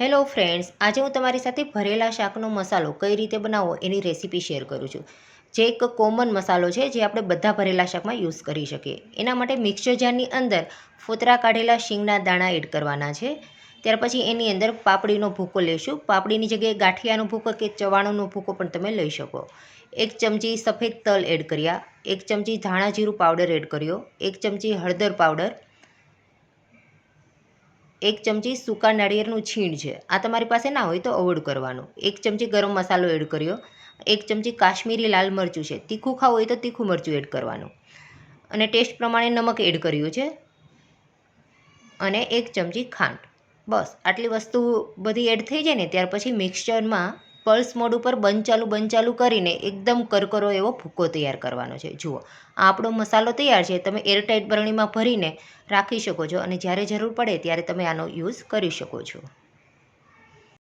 Hello friends, આજે હું તમારી સાથે ભરેલા શાકનો મસાલો કઈ રીતે બનાવવો એની રેસીપી શેર કરું છું. જે એક કોમન મસાલો છે જે આપણે બધા ભરેલા શાકમાં યુઝ કરી શકીએ. એના માટે મિક્સર જારની અંદર ફોતરા કાઢેલા શીંગના દાણા એડ કરવાના છે. ત્યાર પછી એની અંદર પાપડીનો ભૂકો લેશું. પાપડીની જગ્યાએ ગાંઠિયાનો ભૂકો કે ચવાણોનો ભૂકો પણ તમે લઈ શકો. એક ચમચી સફેદ તલ એડ કર્યા. એક ચમચી ધાણા જીરું પાવડર એડ કર્યો. એક ચમચી હળદર પાવડર. એક ચમચી સૂકા નાળિયેરનું છીણ છે. આ તમારી પાસે ના હોય તો અવોઇડ કરવાનું. એક ચમચી ગરમ મસાલો એડ કર્યો. એક ચમચી કાશ્મીરી લાલ મરચું છે. તીખું ખાવું હોય તો તીખું મરચું એડ કરવાનું. અને ટેસ્ટ પ્રમાણે નમક એડ કર્યું છે. અને એક ચમચી ખાંડ. બસ, આટલી વસ્તુ બધી એડ થઈ જાય ને, ત્યાર પછી મિક્સચરમાં પલ્સ મોડ ઉપર બંધ ચાલુ ચાલુ કરીને એકદમ કરકરો એવો ભૂકો તૈયાર કરવાનો છે. જુઓ, આ આપણો મસાલો તૈયાર છે. તમે એરટાઇટ બરણીમાં ભરીને રાખી શકો છો અને જ્યારે જરૂર પડે ત્યારે તમે આનો યુઝ કરી શકો છો.